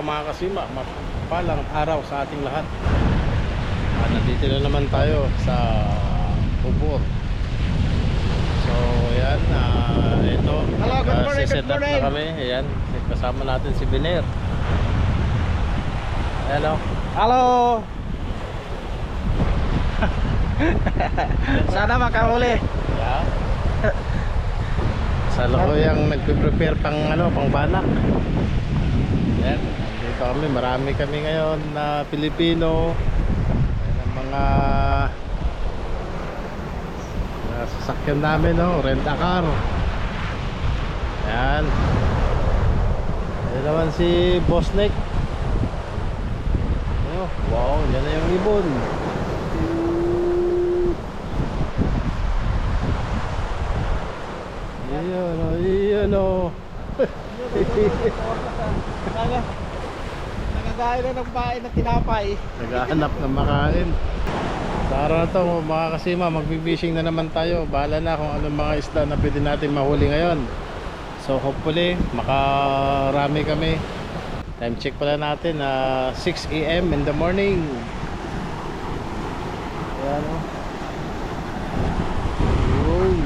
umaga mga kasima. Mapalang araw sa ating lahat. Ah, Nandito na naman tayo sa Ubor So yan ah, Ito. Hello, ah, morning, siset good up na kami. Ayan Kasama natin si Biner. Hello. Halo. Sana makahuli. Yeah. Sa yung nagpe-prepare pang ano, pang banak. Yan, dito kami, marami kami ngayon na Pilipino. Ang mga sasakyan namin, no, rent a car. Yan. Yan naman si Boss Nick. Wow, yan na yung ibon. Iyan o, iyan o. Nagagain na ng bahay na tinapay. Naghahanap ng makain. Sa araw na to, mga kasima, magbibishing na naman tayo. Bahala na kung anong mga isda na pwede natin mahuli ngayon. So hopefully, makarami kami. Time check pala natin na 6 a.m. in the morning. Ayan o. Yun.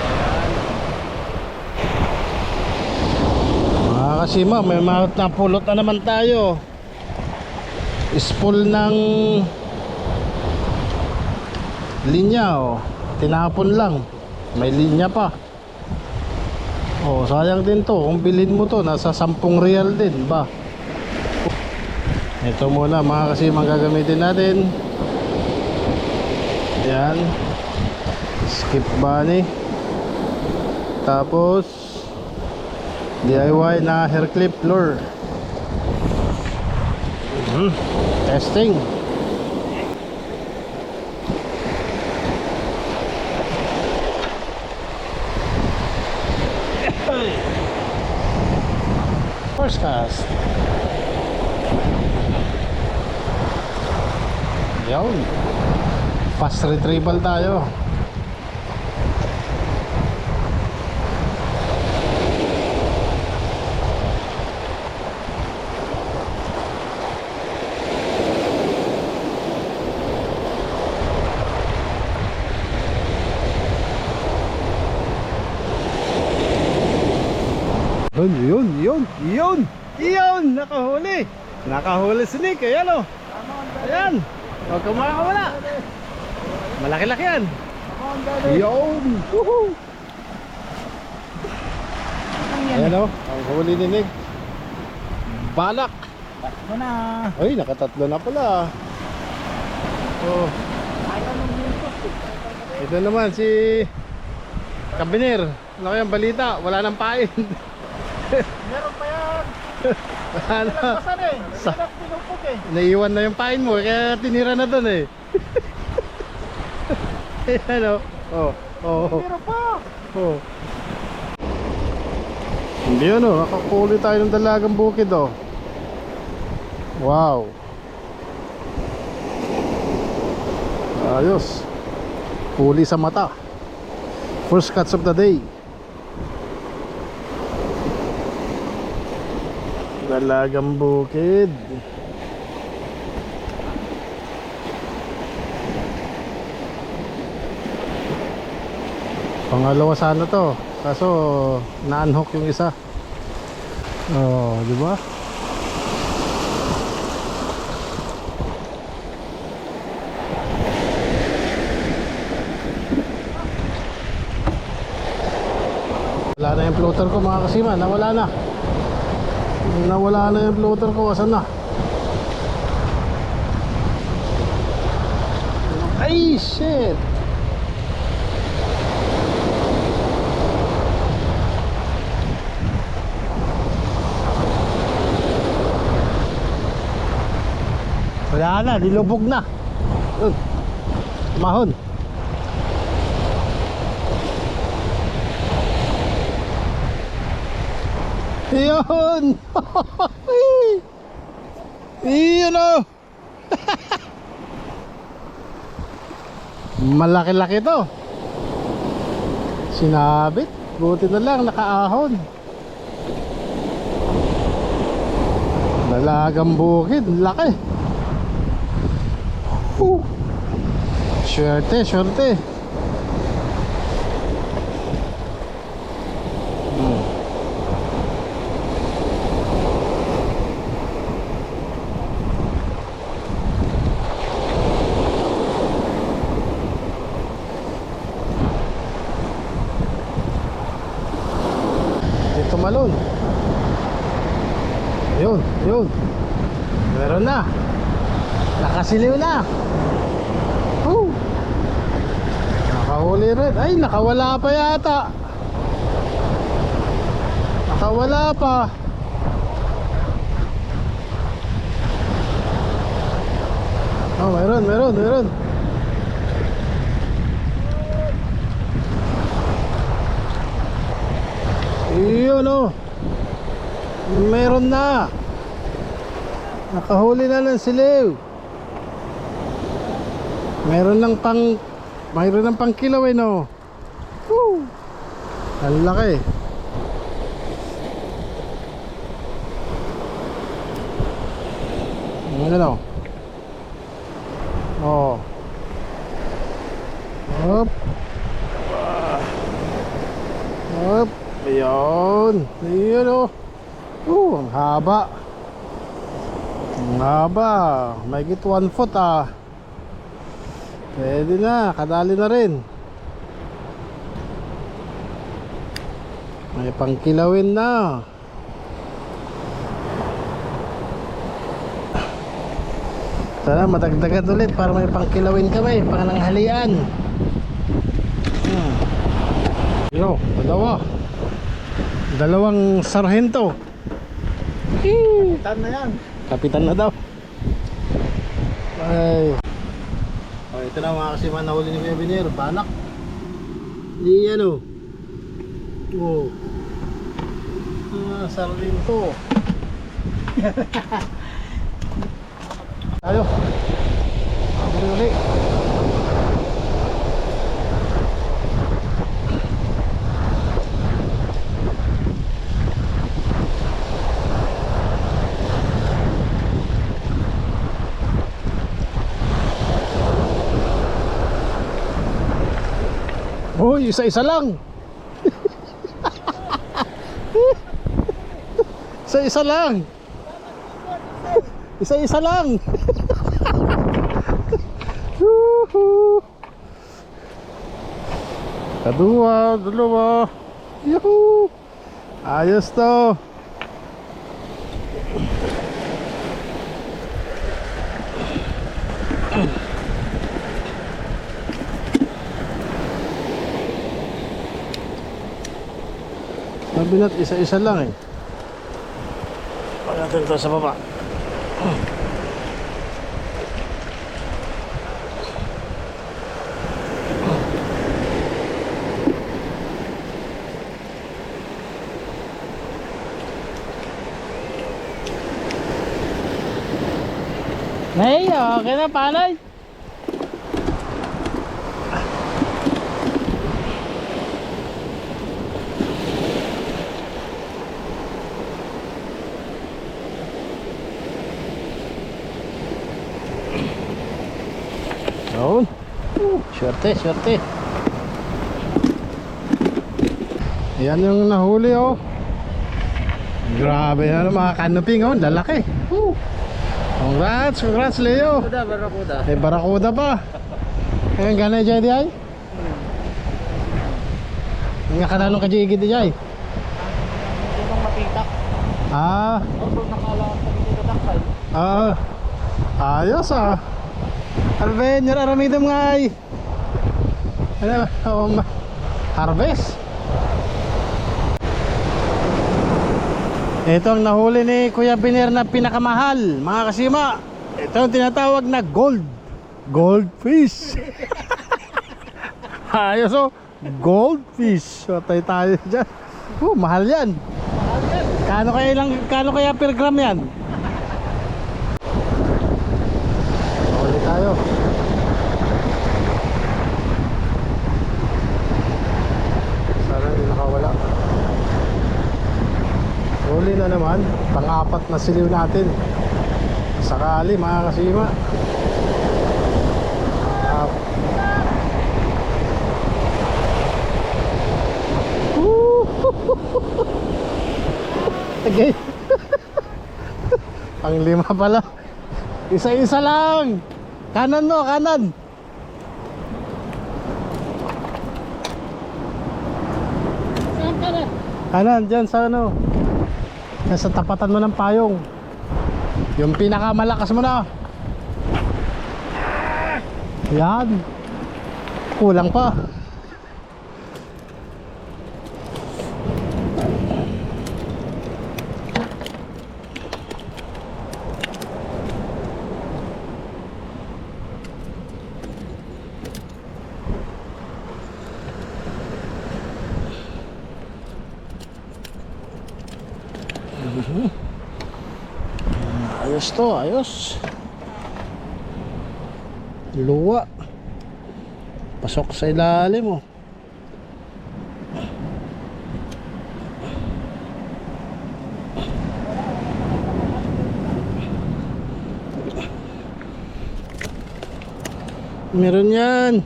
Ayan. Mga kasima, may napulot na naman tayo. Spool ng linya oh. Tinapon lang. May linya pa. Oh, sayang din to. Kung bilhin mo to, nasa 10 real din ba? Ito muna mga kasimang gagamitin natin. Yan. Skip bunny. Tapos DIY na hair clip lure. Mhm. Testing. First cast. Yun. Fast retrieval tayo. Yun, yun, yun, yun, yun, nakahuli. Nakahuli si Nick, ayan o. Ayan. Huwag kang makakawala. Malaki-laki yan. Yun. Woohoo. Ayan o, ang huli ni Nick. Balak. Ano na? Ay, nakatatlo na pala. Oh. Ito naman si Kabiner. Ano kayang balita? Wala nang pain. Meron pa yan. Ano? Pasan eh. Sa- pinupok eh. Naiwan na yung pain mo, kaya tinira na doon eh. Ayan o. Oh. Oh. Meron pa. Oh. Hindi ano, nakakuli tayo ng dalagang bukid oh. Wow. Ayos. Huli sa mata. First cuts of the day. Dalagang bukid. Pangalawa sana to. Kaso na-unhook yung isa. Oh, di ba? Wala na yung floater ko mga kasima, nawala na. Nawala na yung floater ko, asan na? Ay, shit! Wala na, nilubog na. Yun. Mahon. Yun! Yun o! Malaki-laki to. Sinabit. Buti na lang, nakaahon. Nalagang bukid, laki. Uh. Swerte, swerte. Hmm. Dito malon. Yun, yun. Meron na. Nakasiliw na. Woo. Nakahuli rin. Ay, nakawala pa yata. Nakawala pa. Oh, meron, meron, meron. Iyon oh. Meron na. Nakahuli na ng siliw. Meron ng pang mayroon ng pang kilo eh no. Woo! Ang laki. Ano? Oh. Hop. Hop. Ayun. Ayun oh. Oh, ang haba. Ang haba. May git one foot ah. Pwede na, kadali na rin. May pangkilawin na. Sana madagdagan ulit para may pangkilawin kami, pangananghalian. Hmm. Yo, dalawa. Dalawang sarhento. Hee. Tan na yan. Kapitan na daw. Ay. Ito na mga kasiman na huli ni Kuya Binero. Banak. Di yan o. Oh. Ah, sardin to. Tayo. Uli uli. Uy, isa-isa lang. isa-isa lang. Isa-isa lang. Kadua, dalawa. Yuhu. Ayos to. Sabi natin isa-isa lang eh. Pag natin ito sa baba. Nay, okay na panay. Yun. Swerte, swerte. Yan yung nahuli oh. Grabe na mga kanuping oh, lalaki. Woo. Congrats, congrats Leo. Kuda, barakuda. May barakuda pa. Ngayon gana dyan di ay? Nga kananong ka dyan di ay? Yung makita. Ah, Ako nakala sa dito takay. ah. Ayos ah. Alben, yung aramidam nga ay. Ano ma- harvest. Ito ang nahuli ni Kuya Biner na pinakamahal, mga kasima. Ito ang tinatawag na gold. Goldfish. Ayos oh. Goldfish. So, tayo dyan. Oh, mahal yan. Kano kaya lang, kano kaya per gram yan? Huli tayo. Na naman. pang-apat na siliw natin sakali mga kasima Ah. Woo! Okay. Ang lima pala. Isa-isa lang. Kanan mo, kanan. Kanan, dyan sa ano. Nasa tapatan mo ng payong. Yung pinakamalakas mo na. Yan. Kulang pa. Ayos to, ayos. Luwa. Pasok sa ilalim mo. Meron yan.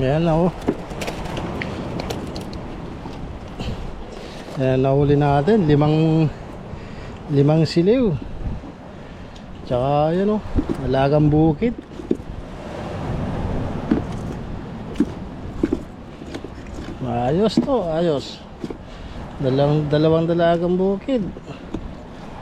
Yan na oh. Yan nahuli natin limang limang siliw. Tsaka yan oh, alagang bukid. Ayos to, ayos. Dalawang dalawang dalagang bukid.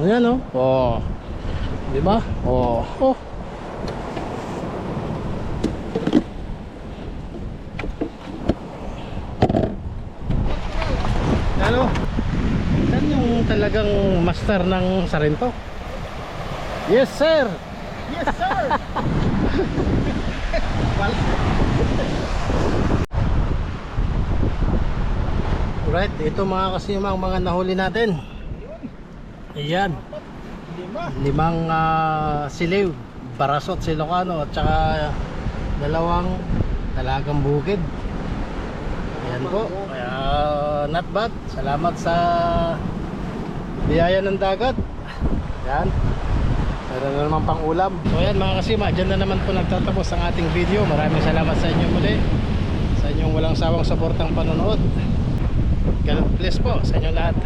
Ayan oh. Oh. 'Di ba? Oh. Oh. Ano? Saan yung talagang master ng Sarento? Yes, sir! Yes, sir! Right, ito mga kasimang mga nahuli natin. Ayan, Lima. limang ah, siliw, barasot silocano at saka dalawang talagang bukid. Ayan po. Kaya not bad. Salamat sa biyaya ng dagat. Ayan. Meron na naman pang ulam. So ayan mga kasima, dyan na naman po nagtatapos ang ating video. Maraming salamat sa inyo muli. Sa inyong walang sawang suportang panonood. God bless po sa inyo lahat.